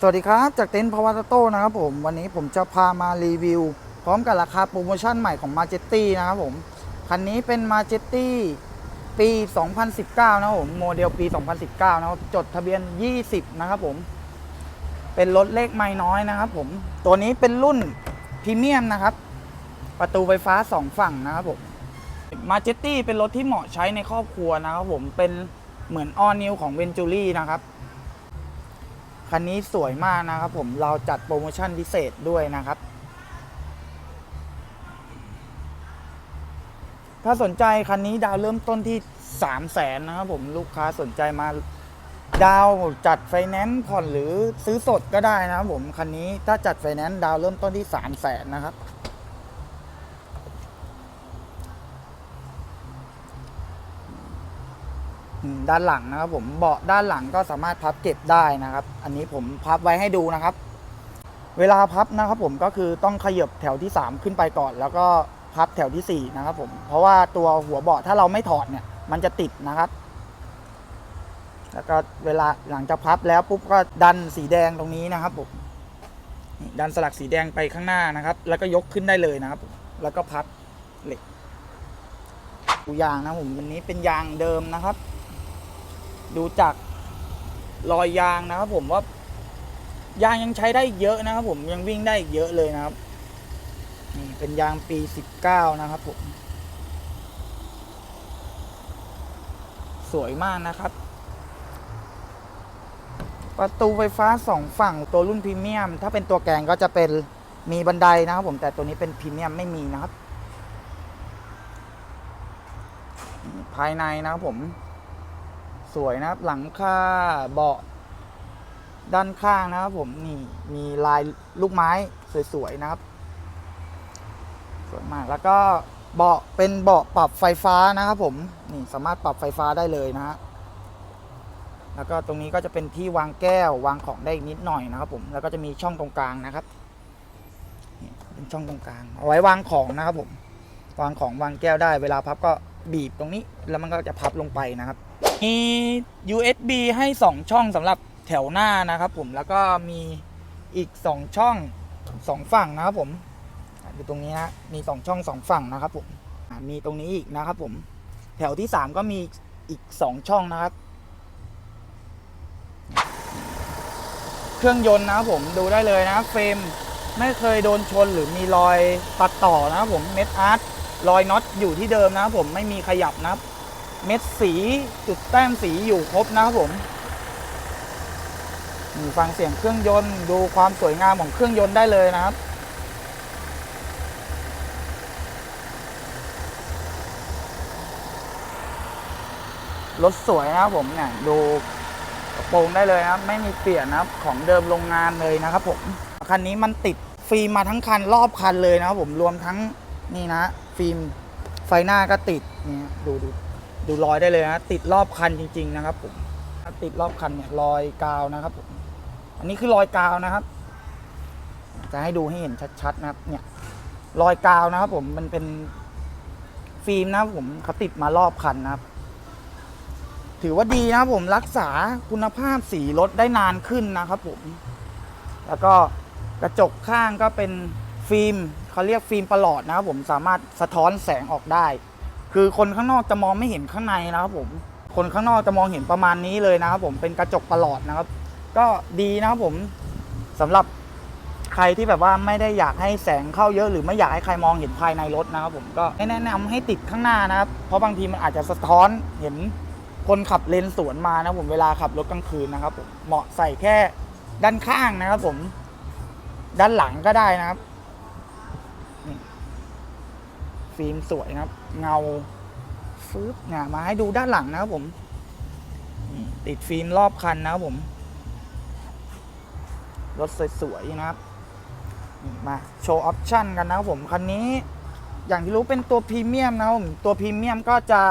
สวัสดีครับจากเต็นท์พาวาโต้นะครับผมวันนี้ผมจะพามารีวิว พร้อมกับราคาโปรโมชั่นใหม่ของ m a j e t i นะครับผม คันนี้เป็น m a j e t i ปี 2019 นะครับผมโมเดลปี 2019 นะครับจดทะเบียน 20 นะครับผม เป็นรถเลขไม่น้อยนะครับผม ตัวนี้เป็นรุ่นพรีเมียมนะครับ ประตูไฟฟ้า 2 ฝั่งนะครับผมมาเจตตี้เป็นรถที่เหมาะใช้ในครอบครัวนะครับผมเป็นเหมือนออนิวของเวนจูรี่นะครับ คันนี้สวยมากนะครับผมเราจัดโปรโมชั่นพิเศษด้วยนะครับ ถ้าสนใจคันนี้ดาวเริ่มต้นที่3 0 0แสนนะครับผมลูกค้าสนใจมา ดาวจัดไฟแนนซ์ผ่อนหรือซื้อสดก็ได้นะครับผมคันนี้ถ้าจัดไฟแนนซ์ดาวเริ่มต้นที่3 0 0แสนนะครับ ด้านหลังนะครับ ผมเบาะด้านหลังก็สามารถพับเก็บได้นะครับ อันนี้ผมพับไว้ให้ดูนะครับ เวลาพับนะครับผมก็คือต้องขยับแถวที่ 3 ขึ้นไปก่อน แล้วก็พับแถวที่ 4 นะครับ ผมเพราะว่าตัวหัวเบาะถ้าเราไม่ถอดเนี่ย มันจะติดนะครับ แล้วก็เวลาหลังจากพับแล้วปุ๊บก็ดันสีแดงตรงนี้นะครับผมดันสลักสีแดงไปข้างหน้านะครับ แล้วก็ยกขึ้นได้เลยนะครับ แล้วก็พับเหล็กดูยางนะผมวันนี้เป็นยางเดิมนะครับ ดูจากรอยยางนะครับผมว่ายางยังใช้ได้เยอะนะครับผมยังวิ่งได้อีกเยอะเลยนะครับนี่เป็นยางปี19นะครับผมสวยมากนะครับ ประตูไฟฟ้าสองฝั่งตัวรุ่นพรีเมียม ถ้าเป็นตัวแกงก็จะเป็นมีบันไดนะครับผมแต่ตัวนี้เป็นพรีเมียมไม่มีนะครับ ภายในนะครับผม สวยนะครับหลังคาเบาะด้านข้างนะครับผมนี่มีลายลูกไม้สวยๆนะครับ สวยมากแล้วก็เบาะเป็นเบาะปรับไฟฟ้านะครับผมนี่สามารถปรับไฟฟ้าได้เลยนะฮะแล้วก็ตรงนี้ก็จะเป็นที่วางแก้ววางของได้อีกนิดหน่อยนะครับผมแล้วก็จะมีช่องตรงกลางนะครับนี่เป็นช่องตรงกลางเอาไว้วางของนะครับผมวางของวางแก้วได้เวลาพับก็บีบตรงนี้ แล้วมันก็จะพับลงไปนะครับ มี USB ให้ 2 ช่องสำหรับแถวหน้านะครับผมแล้วก็มีอีก 2 ช่อง 2 ฝั่งนะครับผมอยู่ตรงนี้นะมี 2 ช่อง 2 ฝั่งนะครับผมมีตรงนี้อีกนะครับผมแถวที่ 3 ก็มีอีก 2 ช่องนะครับ เครื่องยนต์นะครับผมดูได้เลยนะเฟรมไม่เคยโดนชนหรือมีรอยตัดต่อนะครับผมเม็ดอาร์ตรอยน็อตอยู่ที่เดิมนะครับผมไม่มีขยับนะครับ เม็ดสีจุดแต้มสีอยู่ครบนะครับผมนี่ฟังเสียงเครื่องยนต์ดูความสวยงามของเครื่องยนต์ได้เลยนะครับรถสวยนะครับผมเนี่ยดูกระโปรงได้เลยนะครับ ไม่มีเปลี่ยนนะครับของเดิมโรงงานเลยนะครับผมคันนี้มันติดฟิล์มมาทั้งคันรอบคันเลยนะครับผมรวมทั้งนี่นะ ฟิล์มไฟหน้าก็ติดนี่ดูดู ดูรอยได้เลยนะติดรอบคันจริง ๆ นะครับผมติดรอบคันเนี่ยรอยกาวนะครับผมอันนี้คือรอยกาวนะครับ จะให้ดูให้เห็นชัดๆนะครับ เนี่ย รอยกาวนะครับ ผมมันเป็นฟิล์มนะครับผมเขาติดมารอบคันนะครับ ถือว่าดีนะครับผมรักษาคุณภาพสีรถได้นานขึ้นนะครับผม แล้วก็กระจกข้างก็เป็นฟิล์มเขาเรียกฟิล์มประหลอดนะครับผมสามารถสะท้อนแสงออกได้ คือคนข้างนอกจะมองไม่เห็นข้างในนะครับผม คนข้างนอกจะมองเห็นประมาณนี้เลยนะครับผมเป็นกระจกประหลอดนะครับ ก็ดีนะครับผมสำหรับใครที่แบบว่าไม่ได้อยากให้แสงเข้าเยอะหรือไม่อยากให้ใครมองเห็นภายในรถนะครับผมก็แนะนำให้ติดข้างหน้านะครับ เพราะบางทีมันอาจจะสะท้อนเห็นคนขับเลนสวนมานะครับผมเวลาขับรถกลางคืนนะครับผมเหมาะใส่แค่ด้านข้างนะครับผม ด้านหลังก็ได้นะครับ ฟิล์มสวยนะครับ เงาฟึบเนี่ยมาให้ดูด้านหลังนะครับผมติดฟิล์มรอบคันนะครับผม รถสวยๆนะครับ มาโชว์ออปชั่นกันนะครับผม คันนี้อย่างที่รู้เป็นตัวพรีเมียมนะครับผม ตัวพรีเมียมก็จะ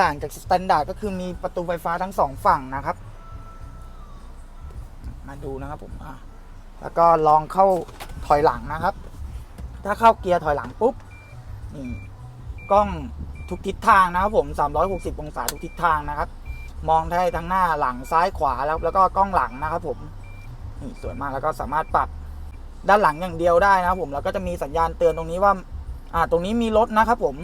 ต่างจากสแตนดาร์ดก็คือมีประตูไฟฟ้าทั้งสองฝั่งนะครับ มาดูนะครับผมแล้วก็ลองเข้าถอยหลังนะครับ ถ้าเข้าเกียร์ถอยหลังปุ๊บ กล้องทุกทิศทางนะครับผม 360 องศาทุกทิศทางนะครับ มองได้ทั้งหน้าหลังซ้ายขวาแล้วแล้วก็กล้องหลังนะครับผมนี่สวยมากแล้วก็สามารถปรับด้านหลังอย่างเดียวได้นะครับผมแล้วก็จะมีสัญญาณเตือนตรงนี้ว่าอ่าตรงนี้มีรถนะครับผม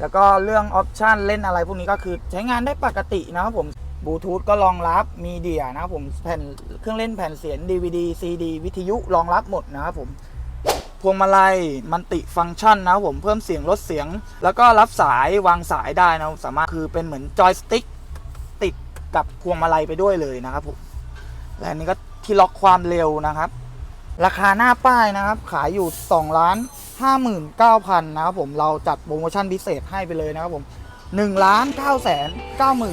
แล้วก็เรื่องออปชันเล่นอะไรพวกนี้ก็คือใช้งานได้ปกตินะครับผมบลูทูธก็รองรับมีเดียนะครับผมแผ่นเครื่องเล่นแผ่นเสียง DVD CD วิทยุรองรับหมดนะครับผม พวงมาลัยมันติฟังก์ชันนะผมเพิ่มเสียงลดเสียง แล้วก็รับสายวางสายได้นะสามารถคือเป็นเหมือนจอยสติ๊กติดกับพวงมาลัยไปด้วยเลยนะครับผมและนี้ก็ที่ล็อกความเร็วนะครับ ราคาหน้าป้ายนะครับ ขายอยู่2ล้าน59,000นะครับผมเราจัดโปรโมชั่นพิเศษให้ไปเลยนะครับผม1ล้าน9แสน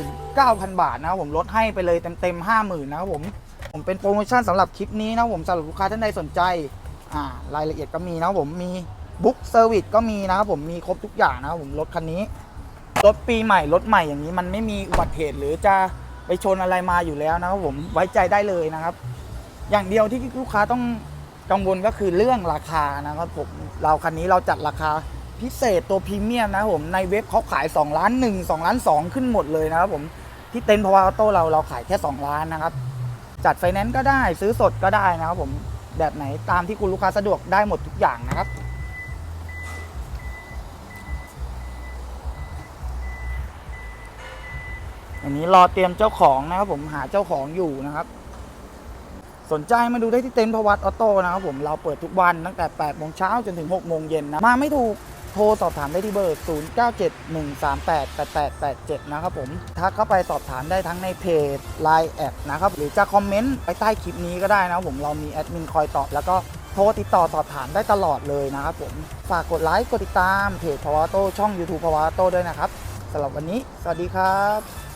99,000 บาทนะครับผมลดให้ไปเลยเต็มๆ50,000นะครับผมผมเป็นโปรโมชั่นสำหรับคลิปนี้นะครับผมสำหรับลูกค้าท่านใดสนใจ อ่ารายละเอียดก็มีนะครับผมมีบุ๊กเซอร์วิสก็มีนะครับผมมีครบทุกอย่างนะครับผมรถคันนี้รถปีใหม่รถใหม่อย่างนี้มันไม่มีอุบัติเหตุหรือจะไปชนอะไรมาอยู่แล้วนะครับผมไว้ใจได้เลยนะครับ อย่างเดียวที่ลูกค้าต้องกังวลก็คือเรื่องราคานะครับผมเราคันนี้เราจัดราคาพิเศษตัวพรีเมียมนะผมในเว็บเขาขาย2ล้าน1 2ล้าน2ขึ้นหมดเลยนะครับผมที่เต็นท์พาวาโต้เราเราขายแค่ 2 ล้านนะครับ จัดไฟแนนซ์ก็ได้ซื้อสดก็ได้นะครับผม แบบไหนตามที่คุณลูกค้าสะดวกได้หมดทุกอย่างนะครับ อันนี้รอเตรียมเจ้าของนะครับผมหาเจ้าของอยู่นะครับ สนใจมาดูได้ที่เต็นท์พวัตออโต้นะครับผมเราเปิดทุกวันตั้งแต่8โมงเช้าจนถึง6โมงเย็นนะมาไม่ถูก โทรสอบถามได้ที่เบอร์ 0971388887 นะครับผม ทักเข้าไปสอบถามได้ทั้งในเพจ Line แอดนะครับ หรือจะคอมเมนต์ไปใต้คลิปนี้ก็ได้นะครับผม เรามีแอดมินคอยตอบแล้วก็โทรติดต่อสอบถามได้ตลอดเลยนะครับผม ฝากกดไลค์ กดติดตามเพจพวัตโต้ช่อง YouTube พวัตโต้ด้วยนะครับสำหรับวันนี้ สวัสดีครับ